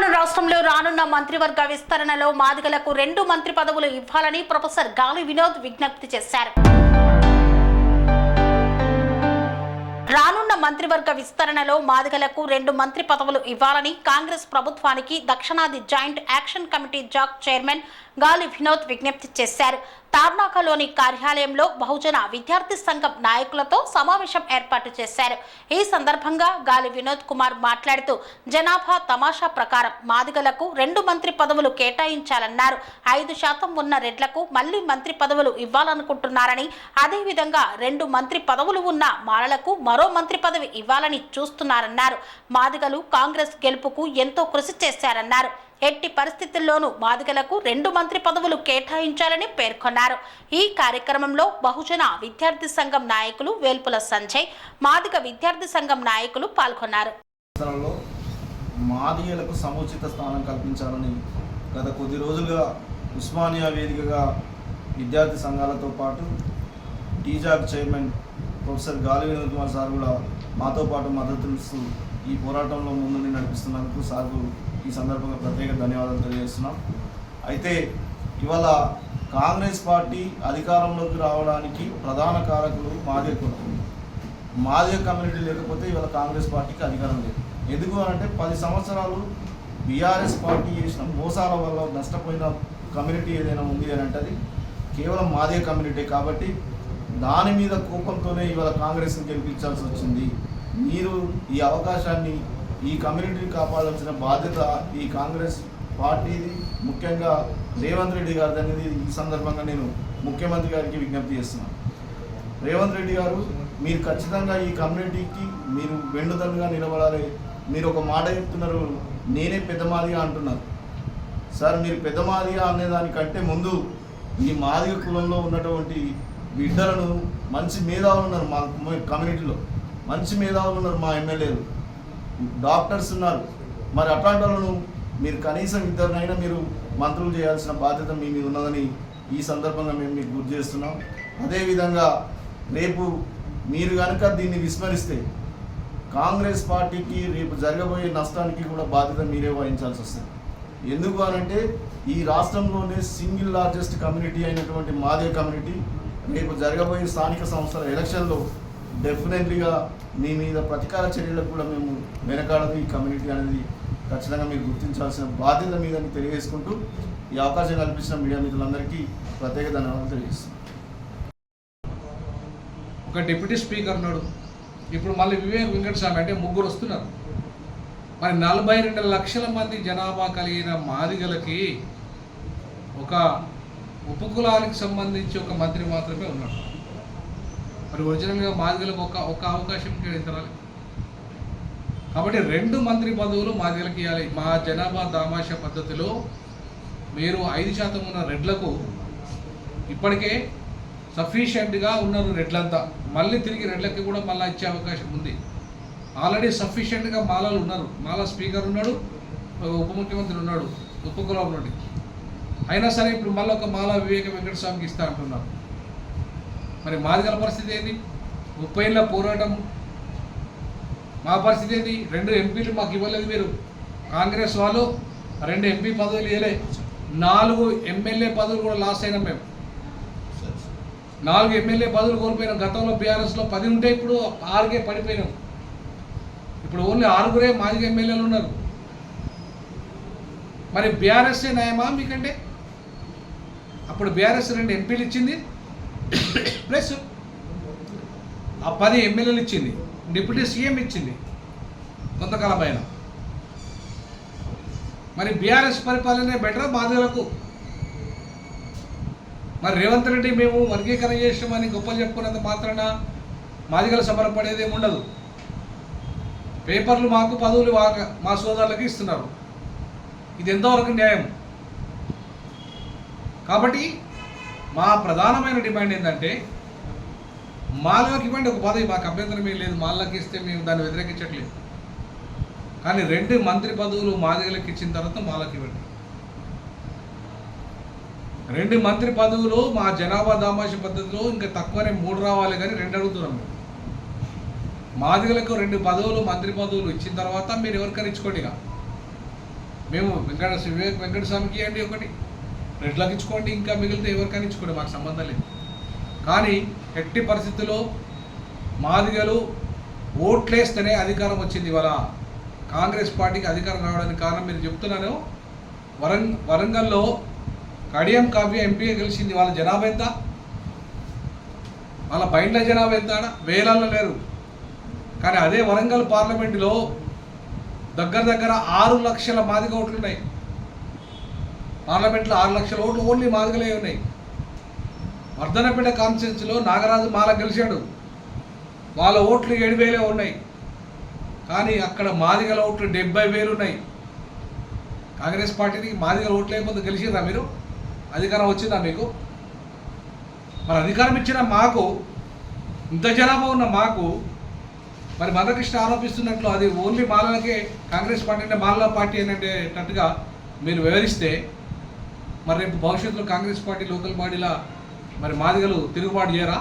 తెలంగాణ రాష్ట్రంలో రానున్న మంత్రివర్గ విస్తరణలో మాదిగలకు రెండు మంత్రి పదవులు ఇవ్వాలని ప్రొఫెసర్ గాలి వినోద్ విజ్ఞప్తి చేశారు. రానున్న మంత్రివర్గ విస్తరణలో మాదిగలకు రెండు మంత్రి పదవులు ఇవ్వాలని కాంగ్రెస్ ప్రభుత్వానికి దక్షిణాది joint action committee JAC chairman Gali Vinod విజ్ఞప్తి చేశారు. తార్నాకలోని కార్యాలయంలో బహుజన విద్యార్థి సంఘం నాయకులతో సమావేశం ఏర్పాటు చేశారు. ఈ సందర్భంగా గాలి వినోద్ కుమార్ మాట్లాడుతూ జనాభా తమాషా ప్రకారం మాదిగలకు రెండు మంత్రి పదవులు కేటాయించాలన్నారు. ఐదు శాతం ఉన్న రెడ్లకు మళ్ళీ మంత్రి పదవులు ఇవ్వాలనుకుంటున్నారని అదేవిధంగా రెండు మంత్రి పదవులు ఉన్న మాలలకు మరో మంత్రి పదవి ఇవ్వాలని చూస్తున్నారన్నారు. మాదిగలు కాంగ్రెస్ గెలుపుకు ఎంతో కృషి చేశారన్నారు. ఎట్టి పరిస్థితుల్లోనూ మాదిగలకు రెండు మంత్రి పదవులు కేటాయించాలని పేర్కొన్నారు. ఈ కార్యక్రమంలో బహుజన విద్యార్థి సంఘం నాయకులు వేల్పుల సంజయ్ మాదిగ విద్యార్థి సంఘం నాయకులు పాల్గొన్నారు. మాదిగలకు సముచిత స్థానం కల్పించాలని గత కొద్ది రోజులుగా ఉస్మానియా వేదికగా విద్యార్థి సంఘాలతో పాటు టీజాక్ చైర్మన్ ప్రొఫెసర్ గాలి వినోద్ కుమార్ సార్ కూడా మాతో పాటు మద్దతునిస్తూ ఈ పోరాటంలో ముందుండి నడిపిస్తున్నందుకు సార్కు ఈ సందర్భంగా ప్రత్యేక ధన్యవాదాలు తెలియజేస్తున్నాం. అయితే ఇవాళ కాంగ్రెస్ పార్టీ అధికారంలోకి రావడానికి ప్రధాన కారకులు మాదిగ కొడుతుంది మాదిగ కమ్యూనిటీ లేకపోతే ఇవాళ కాంగ్రెస్ పార్టీకి అధికారం లేదు. ఎందుకు అంటే పది సంవత్సరాలు బీఆర్ఎస్ పార్టీ చేసిన మోసాల వల్ల నష్టపోయిన కమ్యూనిటీ ఏదైనా ఉంది అని అంటే అది కేవలం మాదిగ కమ్యూనిటీ కాబట్టి దాని మీద కోపంతోనే ఇవాళ కాంగ్రెస్ని గెలిపించాల్సి వచ్చింది. మీరు ఈ అవకాశాన్ని ఈ కమ్యూనిటీని కాపాడాల్సిన బాధ్యత ఈ కాంగ్రెస్ పార్టీది. ముఖ్యంగా రేవంత్ రెడ్డి గారిది అనేది ఈ సందర్భంగా నేను ముఖ్యమంత్రి గారికి విజ్ఞప్తి చేస్తున్నాను. రేవంత్ రెడ్డి గారు మీరు ఖచ్చితంగా ఈ కమ్యూనిటీకి మీరు వెండుదన్నుగా నిలబడాలి. మీరు ఒక మాట చెప్తున్నారు నేనే పెద్దమాదిగా అంటున్నారు. సార్ మీరు పెద్దమాదిగా అనేదానికంటే ముందు ఈ మాదిగ కులంలో ఉన్నటువంటి బిడ్డలను మంచి మేధావులు ఉన్నారు మా కమ్యూనిటీలో మంచి మేధావులు ఉన్నారు మా ఎమ్మెల్యేలు. డాక్టర్స్ ఉన్నారు. మరి అట్లాంటి వాళ్ళను మీరు కనీసం ఇద్దరినైనా మీరు మంత్రులు చేయాల్సిన బాధ్యత మీ మీద ఉన్నదని ఈ సందర్భంగా మేము మీకు గుర్తు చేస్తున్నాం. అదేవిధంగా రేపు మీరు కనుక దీన్ని విస్మరిస్తే కాంగ్రెస్ పార్టీకి రేపు జరగబోయే నష్టానికి కూడా బాధ్యత మీరే వహించాల్సి వస్తుంది. ఎందుకు అనంటే ఈ రాష్ట్రంలోనే సింగిల్ లార్జెస్ట్ కమ్యూనిటీ అయినటువంటి మాదే కమ్యూనిటీ రేపు జరగబోయే స్థానిక సంస్థల ఎలక్షన్లో డెఫినెట్లీగా మీ మీద ప్రతీకార చర్యలకు కూడా మేము వెనకాడదు. ఈ కమ్యూనిటీ అనేది ఖచ్చితంగా మీరు గుర్తించాల్సిన బాధ్యత మీదని తెలియజేసుకుంటూ ఈ అవకాశం కల్పించిన మీడియా మిత్రులందరికీ ప్రత్యేక ధన్యవాదాలు తెలియజేస్తున్నాను. ఒక డిప్యూటీ స్పీకర్ ఉన్నాడు. ఇప్పుడు మళ్ళీ వివేక్ వెంకటస్వామి అంటే ముగ్గురు వస్తున్నారు. మరి నలభై రెండు లక్షల మంది జనాభా కలిగిన మాదిగలకి ఒక ఉపకులాలకు సంబంధించి ఒక మంత్రి మాత్రమే ఉన్నాడు. మరి ఒరిజినల్గా మాదిగలకు ఒక ఒక అవకాశం కేటాయించాలి కాబట్టి రెండు మంత్రి పదవులు మాదిగలకు ఇవ్వాలి. మా జనాభా దామాష పద్ధతిలో మీరు ఐదు శాతం ఉన్న రెడ్లకు ఇప్పటికే సఫిషియెంట్గా ఉన్నారు రెడ్లంతా మళ్ళీ తిరిగి రెడ్లకి కూడా మళ్ళీ ఇచ్చే అవకాశం ఉంది. ఆల్రెడీ సఫిషియెంట్గా మాలలు ఉన్నారు. మాల స్పీకర్ ఉన్నాడు ఉప ముఖ్యమంత్రి ఉన్నాడు ఉపకులం నుండి. అయినా సరే ఇప్పుడు మళ్ళీ ఒక మాల వివేక వెంకటస్వామికి ఇస్తా అంటున్నారు. మరి మాదిగల పరిస్థితి ఏంటి ముప్పై ఏళ్ళ పోరాటం. మా పరిస్థితి ఏంటి రెండు ఎంపీలు మాకు ఇవ్వలేదు మీరు. కాంగ్రెస్ వాళ్ళు రెండు ఎంపీ పదవులు ఇవ్వలే నాలుగు ఎమ్మెల్యే పదవులు కూడా లాస్ అయినాం మేము. నాలుగు ఎమ్మెల్యే పదవులు కోల్పోయినాం. గతంలో బీఆర్ఎస్లో పది ఉంటే ఇప్పుడు ఆరుగే పడిపోయినాం. ఇప్పుడు ఓన్లీ ఆరుగురే మాజీ ఎమ్మెల్యేలు ఉన్నారు. మరి బీఆర్ఎస్ఏ న్యాయమా మీకంటే? అప్పుడు బీఆర్ఎస్ రెండు ఎంపీలు ఇచ్చింది. ప్లస్ ఆ పది ఎమ్మెల్యేలు ఇచ్చింది. డిప్యూటీ సీఎం ఇచ్చింది. కొంతకాలం పైన. మరి బీఆర్ఎస్ పరిపాలనే బెటర్ బాధ్యులకు? మరి రేవంత్ రెడ్డి మేము వర్గీకరణ చేసామని గొప్పలు చెప్పుకున్నంత మాత్రాన మాదిగల సమరపడేది ఉండదు. పేపర్లు మాకు పదవులు మా సోదరులకు ఇస్తున్నారు. ఇది ఎంతవరకు న్యాయం? కాబట్టి మా ప్రధానమైన డిమాండ్ ఏంటంటే మాలకి ఇవ్వండి ఒక పదవి మాకు అభ్యంతరం ఏం లేదు మాలకి ఇస్తే మేము దాన్ని వ్యతిరేకించట్లేదు. కానీ రెండు మంత్రి పదవులు మాదిగలకు ఇచ్చిన తర్వాత మాలకి ఇవ్వండి. రెండు మంత్రి పదవులు మా జనాభా దామాష పద్ధతిలో ఇంకా తక్కువనే మూడు రావాలి కానీ రెండు అడుగుతున్నాం మేము. మాదిగలకు రెండు పదవులు మంత్రి పదవులు ఇచ్చిన తర్వాత మీరు ఎవరికైనా ఇచ్చుకోండి ఇక. మేము వెంకట వివేక్ వెంకటస్వామికి ఇవ్వండి ఒకటి. రెడ్లకి ఇచ్చుకోండి ఇంకా మిగిలితే ఎవరికైనా ఇచ్చుకోండి? మాకు సంబంధం లేదు. కానీ ఎట్టి పరిస్థితుల్లో మాదిగలు ఓట్లేస్తేనే అధికారం వచ్చింది ఇవాళ. కాంగ్రెస్ పార్టీకి అధికారం రావడానికి కారణం మీరు చెప్తున్నాను. వరంగ్ వరంగల్లో కడియం కావ్య ఎంపీగా గెలిచింది వాళ్ళ జనాభా ఎంత? వాళ్ళ బయట జనాభా ఎంత వేలల్లో లేరు. కానీ అదే వరంగల్ పార్లమెంటులో దగ్గర దగ్గర ఆరు లక్షల మాదిగ ఓట్లు ఉన్నాయి పార్లమెంట్లో ఆరు లక్షల ఓట్లు ఓన్లీ మాదిగలే ఉన్నాయి. వర్ధనపేట కాన్స్టిట్యున్సీలో నాగరాజు మాల గెలిచాడు. వాళ్ళ ఓట్లు ఏడు వేలే ఉన్నాయి. కానీ అక్కడ మాదిగల ఓట్లు డెబ్బై వేలు ఉన్నాయి. కాంగ్రెస్ పార్టీకి మాదిగల ఓట్లు లేకపోతే గెలిచిందా మీరు? అధికారం వచ్చిందా మీకు? మరి అధికారం ఇచ్చిన మాకు ఇంత జనాభా ఉన్న మాకు మరి మందకృష్ణ ఆరోపిస్తున్నట్లు అది ఓన్లీ మాలలకే కాంగ్రెస్ పార్టీ అంటే మాలల పార్టీ అని అనేటట్టుగా మీరు వివరిస్తే మరి రేపు భవిష్యత్తులో కాంగ్రెస్ పార్టీ లోకల్ బాడీలా మరి మాదిగలు తిరుగుబాటు చేయరా?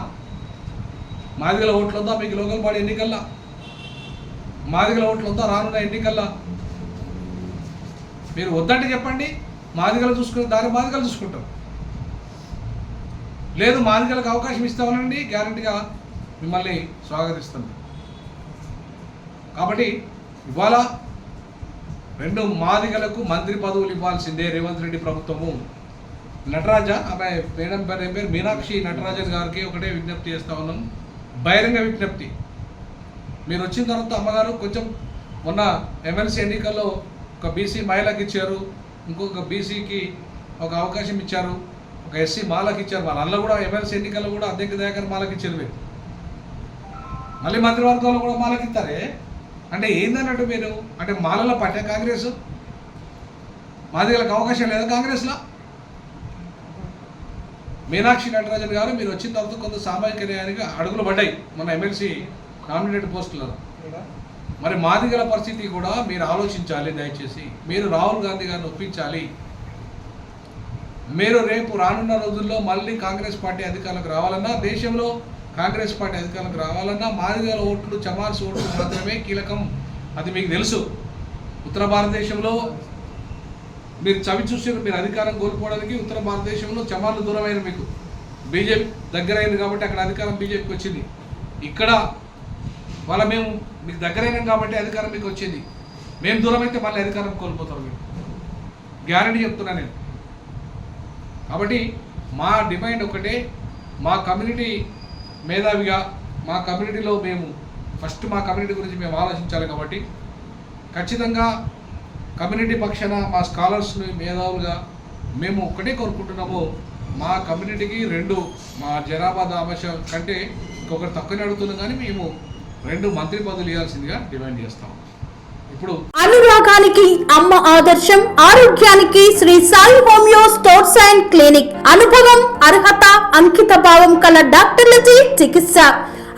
మాదిగల ఓట్లు వద్దా మీకు లోకల్ బాడీ ఎన్నికల్లా? మాదిగల ఓట్లు వద్దా రానున్న ఎన్నికల్లా? మీరు వద్దంటే చెప్పండి మాదిగలు చూసుకుని దాని మాదిగలు చూసుకుంటాం. లేదు మాదిగలకు అవకాశం ఇస్తామనండి గ్యారంటీగా మిమ్మల్ని స్వాగతిస్తుంది కాబట్టి ఇవాళ రెండు మాదిగలకు మంత్రి పదవులు ఇవ్వాల్సిందే రేవంత్ రెడ్డి ప్రభుత్వము. నటరాజ ఆమె మేడం పేరు మీనాక్షి నటరాజన్ గారికి ఒకటే విజ్ఞప్తి చేస్తా ఉన్నాను బహిరంగ విజ్ఞప్తి. మీరు వచ్చిన తర్వాత అమ్మగారు కొంచెం మొన్న ఎమ్మెల్సీ ఎన్నికల్లో ఒక బీసీ మహిళకి ఇచ్చారు ఇంకొక బీసీకి ఒక అవకాశం ఇచ్చారు ఒక ఎస్సీ మాలకు ఇచ్చారు వాళ్ళ కూడా ఎమ్మెల్సీ ఎన్నికల్లో కూడా అధ్యక్ష దయాకర్ మాలకు ఇచ్చారు మీరు. మళ్ళీ మంత్రివర్గంలో కూడా మాలకు ఇస్తారే? అంటే ఏందన్నట్టు మీరు? అంటే మాలలో పట్టే కాంగ్రెస్? మాదిగలకు అవకాశం లేదా కాంగ్రెస్లో? మీనాక్షి నటరాజన్ గారు మీరు వచ్చిన తర్వాత కొంత సామాజిక న్యాయానికి అడుగులు పడ్డాయి. మన ఎమ్మెల్సీ నామినేటెడ్ పోస్టులలో. మరి మాదిగల పరిస్థితి కూడా మీరు ఆలోచించాలి దయచేసి. మీరు రాహుల్ గాంధీ గారిని ఒప్పించాలి. మీరు రేపు రానున్న రోజుల్లో మళ్ళీ కాంగ్రెస్ పార్టీ అధికారంలోకి రావాలన్నా దేశంలో కాంగ్రెస్ పార్టీ అధికారంలోకి రావాలన్నా మాదిగల ఓట్లు చమార్స్ ఓట్లు మాత్రమే కీలకం. అది మీకు తెలుసు. ఉత్తర భారతదేశంలో మీరు చవి చూసి మీరు అధికారం కోల్పోవడానికి ఉత్తర భారతదేశంలో చమార్లు దూరమైన మీకు. బీజేపీ దగ్గరైంది కాబట్టి అక్కడ అధికారం బీజేపీకి వచ్చింది. ఇక్కడ వాళ్ళ మేము మీకు దగ్గరైనాం కాబట్టి అధికారం మీకు వచ్చింది. మేము దూరం అయితే మళ్ళీ అధికారం కోల్పోతారు మీరు. గ్యారంటీ చెప్తున్నా నేను. కాబట్టి మా డిమాండ్ ఒకటే మా కమ్యూనిటీ మేధావిగా మా కమ్యూనిటీలో మేము ఫస్ట్ మా కమ్యూనిటీ గురించి మేము ఆలోచించాలి కాబట్టి ఖచ్చితంగా కమ్యూనిటీ పక్షాన మా స్కాలర్స్ని మేధావులుగా మేము ఒకటే కోరుకుంటున్నాము మా కమ్యూనిటీకి రెండు మా జనాభా దామశ కంటే ఇంకొకరు తక్కువనే అడుగుతున్నాం కానీ మేము రెండు మంత్రి పదవులు ఇవ్వాల్సిందిగా డిమాండ్ చేస్తాం. ఇప్పుడు అనురాగానికి అమ్మ ఆదర్శం ఆరోగ్యానికి Shri Sai homeo stores and clinic. అనుభవం అర్హత అంకిత భావం కల డాక్టర్లచే చికిత్స.